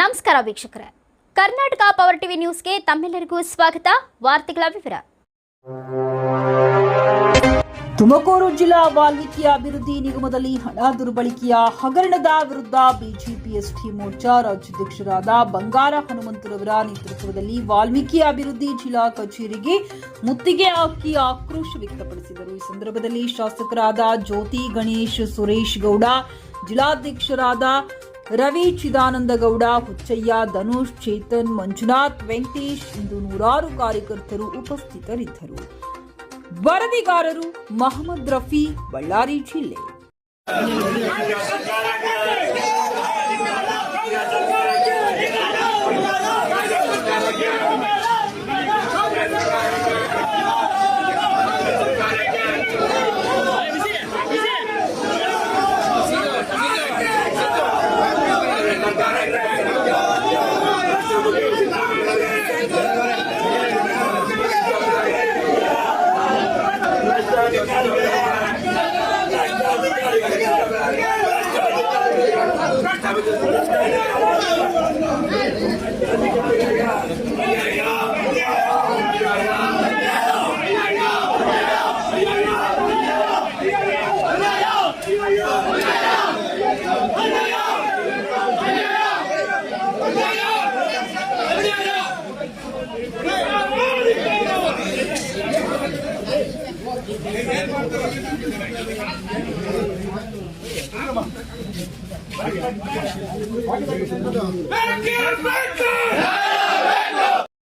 ನಮಸ್ಕಾರ ವೀಕ್ಷಕರೇ. Karnataka power TV ನ್ಯೂಸ್ಗೆ ತಮ್ಮೆಲ್ಲರಿಗೂ ಸ್ವಾಗತ. ವಾರ್ತೆಗಳ ವಿವರ. ತುಮಕೂರು ಜಿಲ್ಲಾ ವಾಲ್ಮೀಕಿ ಅಭಿವೃದ್ಧಿ ನಿಗಮದಲ್ಲಿ ಹಣ ದುರ್ಬಳಕೆಯ ಹಗರಣದ ವಿರುದ್ಧ ಬಿಜೆಪಿ ಎಸ್ಟಿ ಮೋರ್ಚಾ ರಾಜ್ಯಾಧ್ಯಕ್ಷರಾದ ಬಂಗಾರ ಹನುಮಂತರವರ ನೇತೃತ್ವದಲ್ಲಿ ವಾಲ್ಮೀಕಿ ಅಭಿವೃದ್ಧಿ ಜಿಲ್ಲಾ ಕಚೇರಿಗೆ ಮುತ್ತಿಗೆ ಹಾಕಿ ಆಕ್ರೋಶ ವ್ಯಕ್ತಪಡಿಸಿದರು. ಈ ಸಂದರ್ಭದಲ್ಲಿ ಶಾಸಕರಾದ ಜ್ಯೋತಿ ಗಣೇಶ್ ಸುರೇಶ್ ಗೌಡ, ಜಿಲ್ಲಾಧ್ಯಕ್ಷರಾದ ರವಿ ಚಿದಾನಂದ ಗೌಡ ಹುಚ್ಚಯ್ಯ, ಧನುಷ್, ಚೇತನ್, ಮಂಜುನಾಥ್, ವೆಂಕಟೇಶ್ ಇಂದು ನೂರಾರು ಕಾರ್ಯಕರ್ತರು ಉಪಸ್ಥಿತರಿದ್ದರು. ವರದಿಗಾರರು ಮಹಮ್ಮದ್ ರಫಿ, ಬಳ್ಳಾರಿ ಜಿಲ್ಲೆ. Yeah.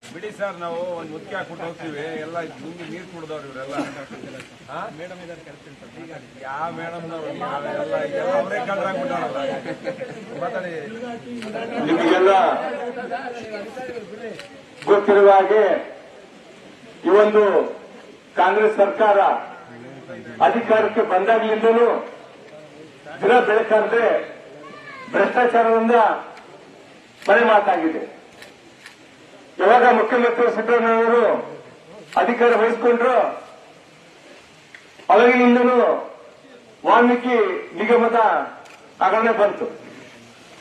ಬಿಡಿ ಸರ್, ನಾವು ಒಂದು ಮುಖ್ಯ ಹಾಕ್ಬಿಟ್ಟು ಹೋಗ್ತೀವಿ. ಎಲ್ಲ ಮುಂದೆ ನೀರು ಕುಡ್ದವ್ರು ಇವರೆಲ್ಲ. ಮೇಡಮ್ ಯಾವ ಮೇಡಮ್ ಎಲ್ಲ ಅವರೇ ಕಳ್ರಾಗ್ಬಿಟ್ಟಾರಲ್ಲ ಮಾತಾಡಿ. ನಿಮಗೆಲ್ಲ ಗೊತ್ತಿರುವ ಹಾಗೆ ಈ ಒಂದು ಕಾಂಗ್ರೆಸ್ ಸರ್ಕಾರ ಅಧಿಕಾರಕ್ಕೆ ಬಂದಾಗ್ಲಿಂದಲೂ ದಿನ ಬೆಳಕಂದ್ರೆ ಭ್ರಷ್ಟಾಚಾರದಿಂದ ಮನೆ ಮಾತಾಗಿದೆ. ಯಾವಾಗ ಮುಖ್ಯಮಂತ್ರಿ ಸಿದ್ದರಾಮಯ್ಯವರು ಅಧಿಕಾರ ವಹಿಸಿಕೊಂಡ್ರು ಅವಾಗಿನಿಂದಲೂ ವಾಲ್ಮೀಕಿ ನಿಗಮದ ಹಗರಣ ಬಂತು.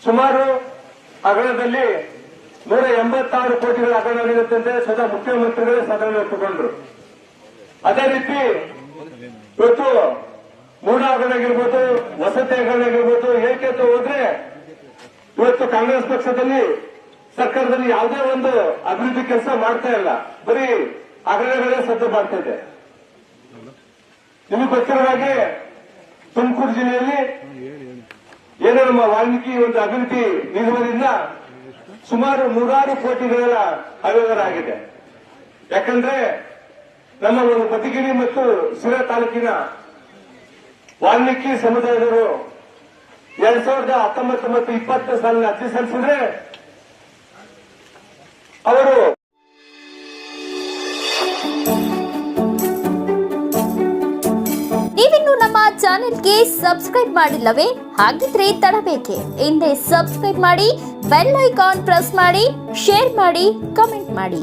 ಸುಮಾರು ಹಗರಣದಲ್ಲಿ ನೂರ ಎಂಬತ್ತಾರು ಕೋಟಿಗಳ ಹಗರಣವಿರುತ್ತಂತೆ ಸದಾ ಮುಖ್ಯಮಂತ್ರಿಗಳೇ ಸದನ ತಗೊಂಡ್ರು ಅದೇ ರೀತಿ ಇವತ್ತು ಮೂಡಾಗಳಾಗಿರ್ಬೋದು ಹಗರಣ ಆಗಿರ್ಬೋದು ವಸತಿ ಹಗರಣ ಆಗಿರ್ಬೋದು ಏಕೆ ಹೋದ್ರೆ ಇವತ್ತು ಕಾಂಗ್ರೆಸ್ ಪಕ್ಷದಲ್ಲಿ ಸರ್ಕಾರದಲ್ಲಿ ಯಾವುದೇ ಒಂದು ಅಭಿವೃದ್ಧಿ ಕೆಲಸ ಮಾಡ್ತಾ ಇಲ್ಲ. ಬರೀ ಹಗರಣಗಳೇ ಸದ್ದು ಮಾಡ್ತಾ ಇದೆ. ನಿಮಗೆ ಗೊತ್ತಿರೋ ಹಾಗೆ ತುಮಕೂರು ಜಿಲ್ಲೆಯಲ್ಲಿ ಏನೋ ನಮ್ಮ ವಾಲ್ಮೀಕಿ ಒಂದು ಅಭಿವೃದ್ಧಿ ನಿಗಮದಿಂದ ಸುಮಾರು ನೂರಾರು ಕೋಟಿಗಳ ಅವ್ಯವಹಾರ ಆಗಿದೆ ಯಾಕಂದ್ರೆ ನಮ್ಮ ಒಂದು ಮಧುಗಿರಿ ಮತ್ತು ಸುರ ತಾಲೂಕಿನ ವಾಲ್ಮೀಕಿ ಸಮುದಾಯದವರು ಎರಡ್ ಸಾವಿರದ ಹತ್ತೊಂಬತ್ತು ಮತ್ತು ಇಪ್ಪತ್ತು ಸಾಲಿನ ಅರ್ಜಿ ಸಲ್ಲಿಸಿದ್ರೆ ಅವರು ನೀವಿನ್ನು ನಮ್ಮ ಚಾನೆಲ್ಗೆ ಸಬ್ಸ್ಕ್ರೈಬ್ ಮಾಡಿಲ್ಲವೇ? ಹಾಗಿದ್ರೆ ತಡಬೇಕೆ. ಹಿಂದೆ ಸಬ್ಸ್ಕ್ರೈಬ್ ಮಾಡಿ, ಬೆಲ್ ಐಕಾನ್ ಪ್ರೆಸ್ ಮಾಡಿ, ಶೇರ್ ಮಾಡಿ, ಕಮೆಂಟ್ ಮಾಡಿ.